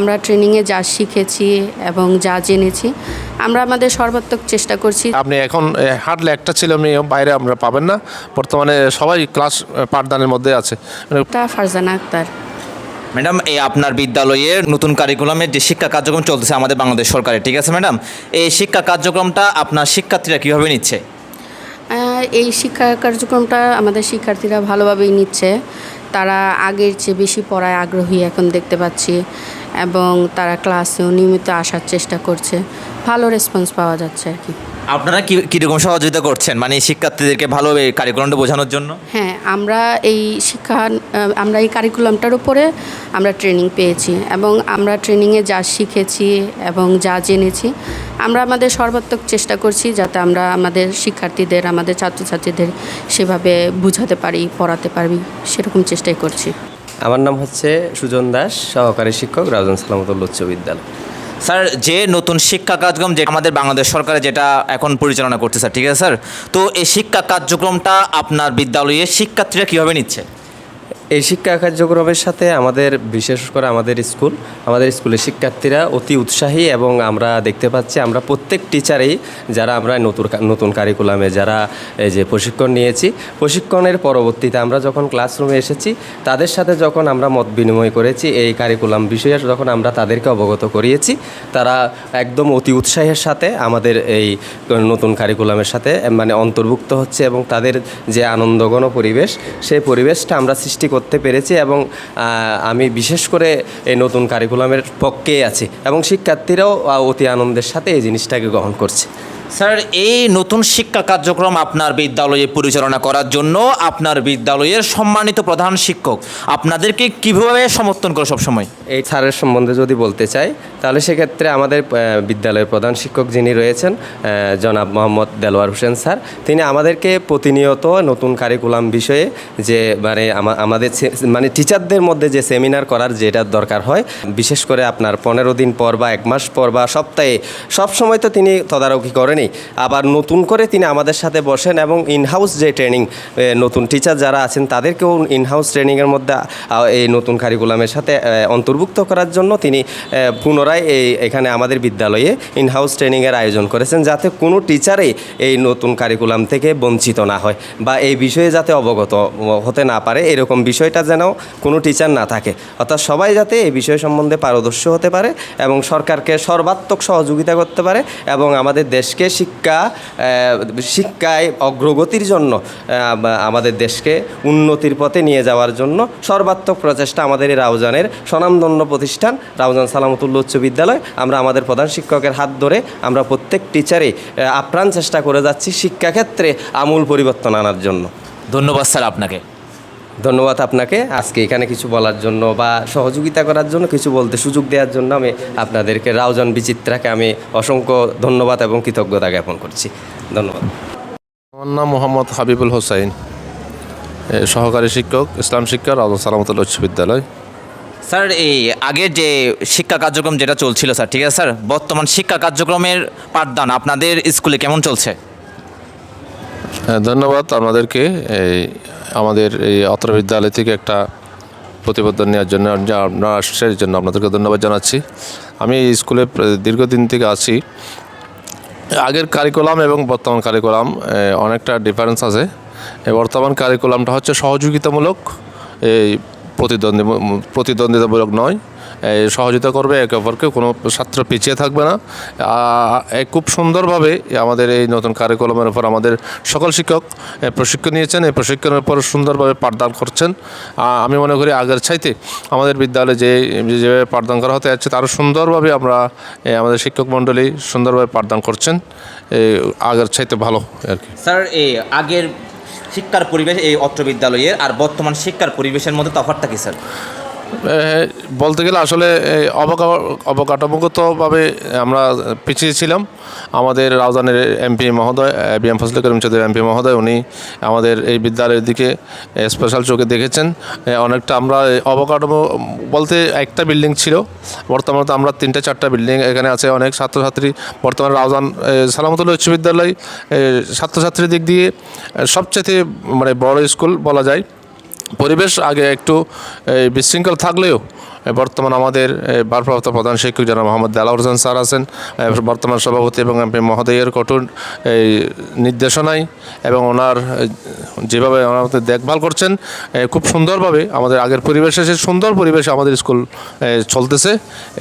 আমরা ট্রেনিংয়ে যা শিখেছি এবং যা জেনেছি আমরা আমাদের সর্বাত্মক চেষ্টা করছি। আপনি এখন হাঁটলে একটা ছেলে মেয়েও বাইরে আমরা পাবেন না। বর্তমানে সবাই ক্লাস পাঠদানের মধ্যে আছে। ফারজানা আক্তার। ম্যাডাম এই আপনার বিদ্যালয়ের নতুন কারিকুলামের যে শিক্ষা কার্যক্রম চলতেছে আমাদের বাংলাদেশ সরকারের ঠিক আছে ম্যাডাম? এই শিক্ষা কার্যক্রমটা আপনার শিক্ষার্থীরা কীভাবে নিচ্ছে? এই শিক্ষা কার্যক্রমটা আমাদের শিক্ষার্থীরা ভালোভাবেই নিচ্ছে। তারা আগের চেয়ে বেশি পড়ায় আগ্রহী এখন দেখতে পাচ্ছি এবং তারা ক্লাসেও নিয়মিত আসার চেষ্টা করছে। ভালো রেসপন্স পাওয়া যাচ্ছে আর কি। আপনারা কি কীরকম সহযোগিতা করছেন? মানে এই শিক্ষার্থীদেরকে ভালো এই কারিকুলামটা বোঝানোর জন্য? হ্যাঁ আমরা এই শিক্ষা আমরা এই কারিকুলামটার উপরে আমরা ট্রেনিং পেয়েছি এবং আমরা ট্রেনিংয়ে যা শিখেছি এবং যা জেনেছি আমরা আমাদের সর্বাত্মক চেষ্টা করছি যাতে আমরা আমাদের শিক্ষার্থীদের আমাদের ছাত্রছাত্রীদের সেভাবে বুঝাতে পারি পড়াতে পারি সেরকম চেষ্টাই করছি। আমার নাম হচ্ছে সুজন দাস সহকারী শিক্ষক রাজন সালামতুল্লা উচ্চ বিদ্যালয়। স্যার, যে নতুন শিক্ষা কার্যক্রম যে আমাদের বাংলাদেশ সরকারে যেটা এখন পরিচালনা করছে স্যার ঠিক আছে স্যার? তো এই শিক্ষা কার্যক্রমটা আপনার বিদ্যালয়ে শিক্ষার্থীরা কীভাবে নিচ্ছে? এই শিক্ষা কার্যক্রমের সাথে আমাদের, বিশেষ করে আমাদের স্কুল, আমাদের স্কুলের শিক্ষার্থীরা অতি উৎসাহী এবং আমরা দেখতে পাচ্ছি আমরা প্রত্যেক টিচারেই যারা আমরা নতুন নতুন কারিকুলামে যারা এই যে প্রশিক্ষণ নিয়েছি, প্রশিক্ষণের পরবর্তীতে আমরা যখন ক্লাসরুমে এসেছি, তাদের সাথে যখন আমরা মত বিনিময় করেছি, এই কারিকুলাম বিষয়ে যখন আমরা তাদেরকে অবগত করিয়েছি, তারা একদম অতি উৎসাহের সাথে আমাদের এই নতুন কারিকুলামের সাথে মানে অন্তর্ভুক্ত হচ্ছে এবং তাদের যে আনন্দঘন পরিবেশ, সেই পরিবেশটা আমরা সৃষ্টি করতে পেরেছি এবং আমি বিশেষ করে এই নতুন কারিকুলামের পক্ষেই আছি এবং শিক্ষার্থীরাও অতি আনন্দের সাথে এই জিনিসটাকে গ্রহণ করছে। স্যার, এই নতুন শিক্ষা কার্যক্রম আপনার বিদ্যালয়ে পরিচালনা করার জন্য আপনার বিদ্যালয়ের সম্মানিত প্রধান শিক্ষক আপনাদেরকে কীভাবে সমর্থন করে সবসময়? এই স্যারের সম্বন্ধে যদি বলতে চাই, তাহলে সেক্ষেত্রে আমাদের বিদ্যালয়ের প্রধান শিক্ষক যিনি রয়েছেন জনাব মোহাম্মদ দেলোয়ার হোসেন স্যার, তিনি আমাদেরকে প্রতিনিয়ত নতুন কারিকুলাম বিষয়ে যে মানে আমাদের মানে টিচারদের মধ্যে যে সেমিনার করার যেটা দরকার হয়, বিশেষ করে আপনার পনেরো দিন পর বা এক মাস পর বা সপ্তাহে সব সময় তো তিনি তদারকি করেনি আবার নতুন করে তিনি আমাদের সাথে বসেন এবং ইনহাউস যে ট্রেনিং নতুন টিচার যারা আছেন তাদেরকেও ইনহাউস ট্রেনিংয়ের মধ্যে এই নতুন কারিকুলামের সাথে অন্তর্ভুক্ত করার জন্য তিনি পুনরায় এই, এখানে আমাদের বিদ্যালয়ে ইনহাউস ট্রেনিংয়ের আয়োজন করেছেন যাতে কোনো টিচারই এই নতুন কারিকুলাম থেকে বঞ্চিত না হয় বা এই বিষয়ে যাতে অবগত হতে না পারে, এরকম বিষয়টা যেন কোনো টিচার না থাকে। অর্থাৎ সবাই যাতে এই বিষয় সম্বন্ধে পারদর্শী হতে পারে এবং সরকারকে সর্বাত্মক সহযোগিতা করতে পারে এবং আমাদের দেশকে শিক্ষা শিক্ষায় অগ্রগতির জন্য আমাদের দেশকে উন্নতির পথে নিয়ে যাওয়ার জন্য সর্বাত্মক প্রচেষ্টা আমাদের এই রাউজানের স্বনামধন্য প্রতিষ্ঠান রাউজান সালামতুল্লা উচ্চ বিদ্যালয়। আমরা আমাদের প্রধান শিক্ষকের হাত ধরে আমরা প্রত্যেক টিচারে আপ্রাণ চেষ্টা করে যাচ্ছি শিক্ষাক্ষেত্রে আমূল পরিবর্তন আনার জন্য। ধন্যবাদ স্যার আপনাকে। ধন্যবাদ আপনাকে। আজকে এখানে কিছু বলার জন্য বা সহযোগিতা করার জন্য কিছু বলতে সুযোগ দেওয়ার জন্য আমি আপনাদেরকে রাউজান বিচিত্রাকে আমি অসংখ্য ধন্যবাদ এবং কৃতজ্ঞতা জ্ঞাপন করছি। ধন্যবাদ। আমার নাম মোহাম্মদ হাবিবুল হোসাইন সহকারী শিক্ষক ইসলাম শিক্ষা সালামতুল্লাহ উচ্চ বিদ্যালয়। স্যার এই আগের যে শিক্ষা কার্যক্রম যেটা চলছিল স্যার ঠিক আছে স্যার? বর্তমান শিক্ষা কার্যক্রমের পাঠদান আপনাদের স্কুলে কেমন চলছে? হ্যাঁ, ধন্যবাদ আপনাদেরকে। এই আমাদের এই অত্র বিদ্যালয় থেকে একটা প্রতিবেদন নেওয়ার জন্য আপনার আপনারা আসছে জন্য আপনাদেরকে ধন্যবাদ জানাচ্ছি। আমি এই স্কুলে দীর্ঘদিন থেকে আছি। আগের কারিকুলাম এবং বর্তমান কারিকুলাম অনেকটা ডিফারেন্স আছে। বর্তমান কারিকুলামটা হচ্ছে সহযোগিতামূলক, এই প্রতিদ্বন্দ্বী, প্রতিদ্বন্দ্বিতামূলক নয়। সহযোগিতা করবে একে অপরকে, কোনো ছাত্র পিছিয়ে থাকবে না। খুব সুন্দরভাবে আমাদের এই নতুন কারিকুলামের উপর আমাদের সকল শিক্ষক প্রশিক্ষণ নিয়েছেন। এই প্রশিক্ষণের উপর সুন্দরভাবে পাঠদান করছেন। আমি মনে করি আগের চাইতে আমাদের বিদ্যালয়ে যে যেভাবে পাঠদান করা হতে যাচ্ছে, তারও সুন্দরভাবে আমরা আমাদের শিক্ষক মণ্ডলী সুন্দরভাবে পাঠদান করছেন। আগের চাইতে ভালো আর কি। স্যার এই আগের শিক্ষার পরিবেশ এই অত্র বিদ্যালয়ের আর বর্তমান শিক্ষার পরিবেশের মধ্যে তফাৎটা কি, স্যার? বলতে গেলে আসলে অবকা- অবকাঠামোগতভাবে আমরা পিছিয়ে ছিলাম। আমাদের রাজধানীর এমপি মহোদয় B M Fazle Karim Chowdhury MP মহোদয়, উনি আমাদের এই বিদ্যালয়ের দিকে স্পেশাল চোখে দেখেছেন। অনেকটা আমরা অবকাঠামো বলতে একটা বিল্ডিং ছিল। বর্তমানে তো আমরা তিনটে, চারটা বিল্ডিং এখানে আছে অনেক ছাত্রছাত্রী। বর্তমানে রাউজান সালামতুল্লাহ উচ্চ বিদ্যালয় ছাত্রছাত্রীর দিক দিয়ে সবচেয়ে মানে বড় স্কুল বলা যায়। পরিবেশ আগে একটু বিশৃঙ্খল থাকলেও বর্তমান আমাদের ভারপ্রাপ্ত প্রধান শিক্ষক জনাব মোহাম্মদ দেলাউর হোসেন স্যার আছেন বর্তমান সভাপতি এবং এমপি মহোদয়ের কঠোর এই নির্দেশনায় এবং ওনার যেভাবে ওনার দেখভাল করছেন খুব সুন্দরভাবে আমাদের আগের পরিবেশে সে সুন্দর পরিবেশে আমাদের স্কুল চলতেছে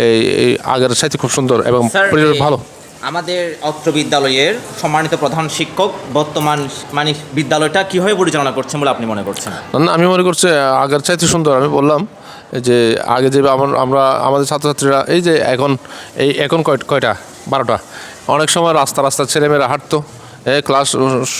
এই এই আগের সাথে খুব সুন্দর এবং পরিবেশ ভালো। আমাদের অত্র বিদ্যালয়ের সম্মানিত প্রধান শিক্ষক, বর্তমান মানে বিদ্যালয়টা কীভাবে পরিচালনা করছেন বলে আপনি মনে করছেন? না আমি মনে করছি আগের চাইতে সুন্দর, আমি বললাম যে আগে যে আমার আমাদের ছাত্রছাত্রীরা, এই যে এখন, এই এখন কয়, কয়টা? বারোটা। অনেক সময় রাস্তা রাস্তা ছেলেমেয়েরা হাঁটতো ক্লাস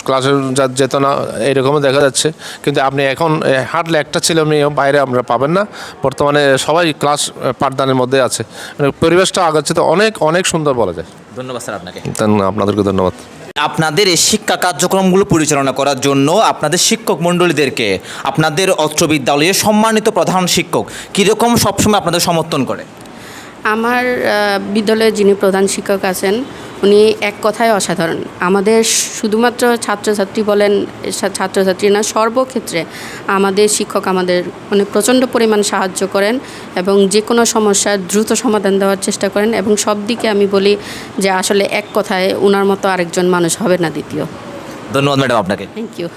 ক্লাসে যেত না এইরকমও দেখা যাচ্ছে, কিন্তু আপনি এখন হাঁটলে একটা ছেলে মেয়েও বাইরে আমরা পাবেন না। বর্তমানে সবাই ক্লাস পাঠদানের মধ্যে আছে। মানে পরিবেশটা আগের চেয়ে অনেক অনেক সুন্দর বলা যায়। ধন্যবাদ স্যার আপনাকে। আপনাদেরকে ধন্যবাদ। আপনাদের এই শিক্ষা কার্যক্রমগুলো পরিচালনা করার জন্য আপনাদের শিক্ষক মণ্ডলীদেরকে আপনাদের অস্ত্র বিদ্যালয়ে সম্মানিত প্রধান শিক্ষক কীরকম সবসময় আপনাদের সমর্থন করে? আমার আহ, বিদ্যালয়ে যিনি প্রধান শিক্ষক আছেন উনি এক কথায় অসাধারণ। আমাদের শুধুমাত্র ছাত্রছাত্রী বলেন ছাত্রছাত্রী না সর্বক্ষেত্রে আমাদের শিক্ষক আমাদের মানে প্রচণ্ড পরিমাণ সাহায্য করেন এবং যে কোনো সমস্যার দ্রুত সমাধান দেওয়ার চেষ্টা করেন এবং সব দিকে আমি বলি যে আসলে এক কথায় ওনার মতো আরেকজন মানুষ হবে না দ্বিতীয়। ধন্যবাদ ম্যাডাম আপনাকে। Thank you